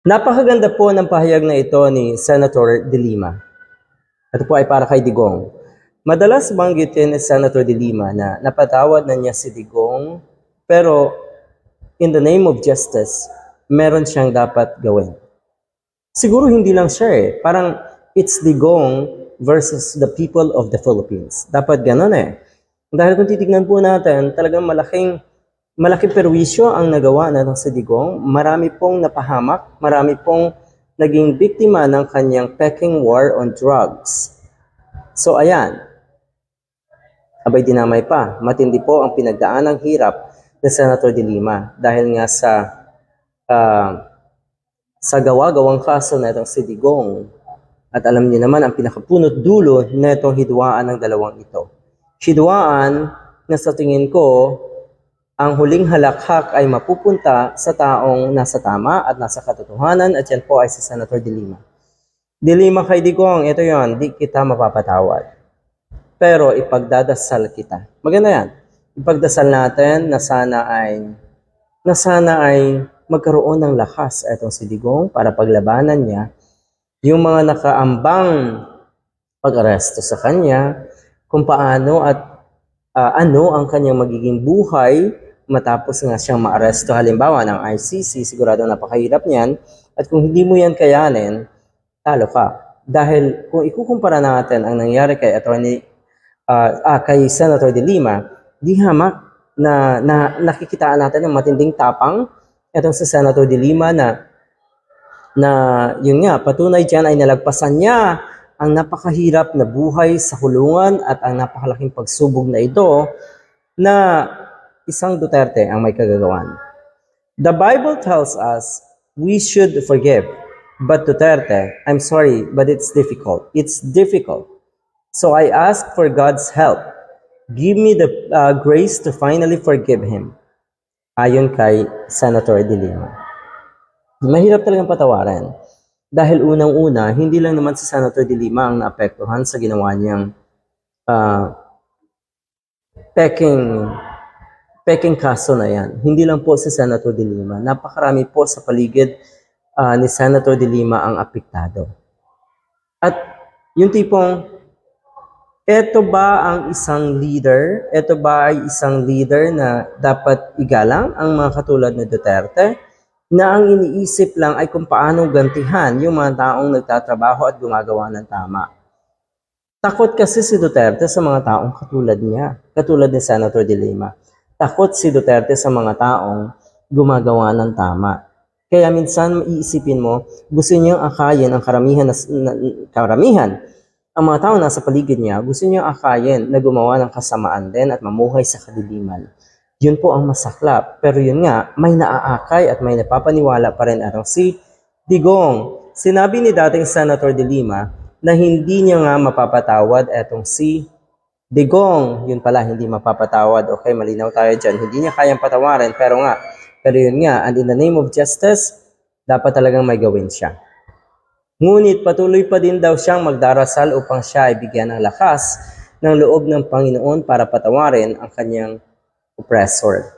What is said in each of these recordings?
Napakaganda po ng pahayag na ito ni Senator De Lima. Ito po ay para kay Digong. Madalas banggitin ni Senator De Lima na napatawad na niya si Digong pero in the name of justice, meron siyang dapat gawin. Siguro hindi lang siya eh. Parang it's Digong versus the people of the Philippines. Dapat ganun eh. Dahil kung titignan po natin, talagang malaking malaking perwisyo ang nagawa na ng si Digong. Marami pong napahamak, marami pong naging biktima ng kanyang pecking war on drugs. So ayan, abay dinamay pa, matindi po ang pinagdaan ng hirap ni Senator De Lima dahil nga sa ah, sa gawa-gawang kaso na itong si. At alam niyo naman ang pinakapunot dulo na itong hidwaan ng dalawang ito. Hidwaan na sa tingin ko ang huling halakhak ay mapupunta sa taong nasa tama at nasa katotohanan at yan po ay si Senator De Lima. De Lima kay Digong, ito yon, di kita mapapatawad. Pero ipagdadasal kita. Maganda yan. Ipagdasal natin na sana ay na sana ay magkaroon ng lakas itong si Digong para paglabanan niya yung mga nakaambang pag-aresto sa kanya, kung paano at ah, ano ang kanyang magiging buhay matapos nga siyang maaresto halimbawa ng ICC, sigurado napakahirap niyan. At kung hindi mo yan kayanin, talo ka. Dahil kung ikukumpara natin ang nangyari kay Attorney ah, ah, kay Senator De Lima, di hamak na, na nakikitaan natin ng matinding tapang itong si Senator De Lima na na yun nga, patunay dyan ay nalagpasan niya ang napakahirap na buhay sa kulungan at ang napakalaking pagsubog na ito na isang Duterte ang may kagagawan. The Bible tells us we should forgive. But Duterte, I'm sorry, but it's difficult. It's difficult. So I ask for God's help. Give me the uh, grace to finally forgive him. Ayon kay Senator De Lima. Mahirap talagang patawarin. Dahil unang-una, hindi lang naman si Senator De Lima ang naapektuhan sa ginawa niyang ah, peking peking kaso na yan. Hindi lang po si Senator De Lima. Napakarami po sa paligid ah, ni Senator De Lima ang apektado. At yung tipong, eto ba ang isang leader? Eto ba ay isang leader na dapat igalang ang mga katulad ni Duterte? Na ang iniisip lang ay kung paano gantihan yung mga taong nagtatrabaho at gumagawa ng tama. Takot kasi si Duterte sa mga taong katulad niya, katulad ni Senator De Lima. Takot si Duterte sa mga taong gumagawa ng tama. Kaya minsan iisipin mo, gusto niyang akayin ang karamihan, na, na, karamihan ang mga tao nasa paligid niya, gusto niyang akayin na gumawa ng kasamaan din at mamuhay sa kadiliman. Yun po ang masaklap. Pero yun nga, may naaakay at may napapaniwala pa rin atong si Digong. Sinabi ni dating Senator De Lima na hindi niya nga mapapatawad etong si Digong. Yun pala, hindi mapapatawad. Okay, malinaw tayo dyan. Hindi niya kayang patawarin, pero nga, pero yun nga, and in the name of justice, dapat talagang may gawin siya. Ngunit patuloy pa din daw siyang magdarasal upang siya ay bigyan ng lakas ng loob ng Panginoon para patawarin ang kanyang oppressor.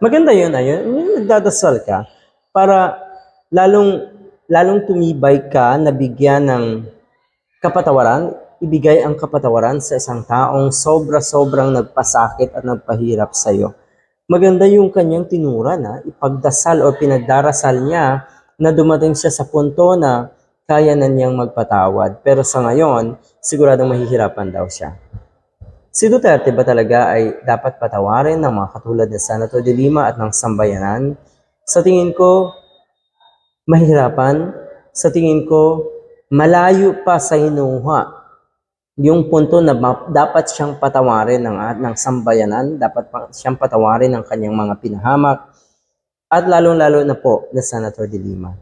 Maganda yun, ayun. Nagdadasal ka para lalong, lalong tumibay ka na bigyan ng kapatawaran, ibigay ang kapatawaran sa isang taong sobra-sobrang nagpasakit at nagpahirap sa iyo. Maganda yung kanyang tinura na ipagdasal o pinagdarasal niya na dumating siya sa punto na kaya na niyang magpatawad. Pero sa ngayon, siguradong mahihirapan daw siya. Si Duterte ba talaga ay dapat patawarin ng mga katulad ni Senator De Lima at ng sambayanan? Sa tingin ko, mahirapan. Sa tingin ko, malayo pa sa inuha yung punto na dapat siyang patawarin ng, ng sambayanan, dapat pa, siyang patawarin ng kanyang mga pinahamak, at lalong-lalo na po na Senator De Lima.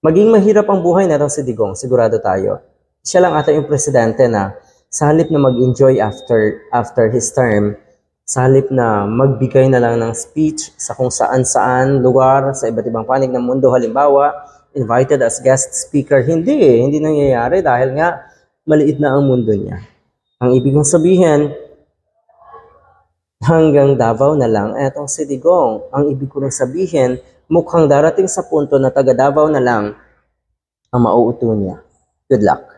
Maging mahirap ang buhay na si Digong, sigurado tayo. Siya lang ata yung presidente na sa halip na mag-enjoy after, after his term, sa halip na magbigay na lang ng speech sa kung saan-saan lugar, sa iba't ibang panig ng mundo, halimbawa, invited as guest speaker. Hindi eh, hindi nangyayari dahil nga maliit na ang mundo niya. Ang ibig kong sabihin, hanggang Davao na lang etong si Digong. Ang ibig ko lang sabihin, mukhang darating sa punto na taga Davao na lang ang mauuto niya. Good luck.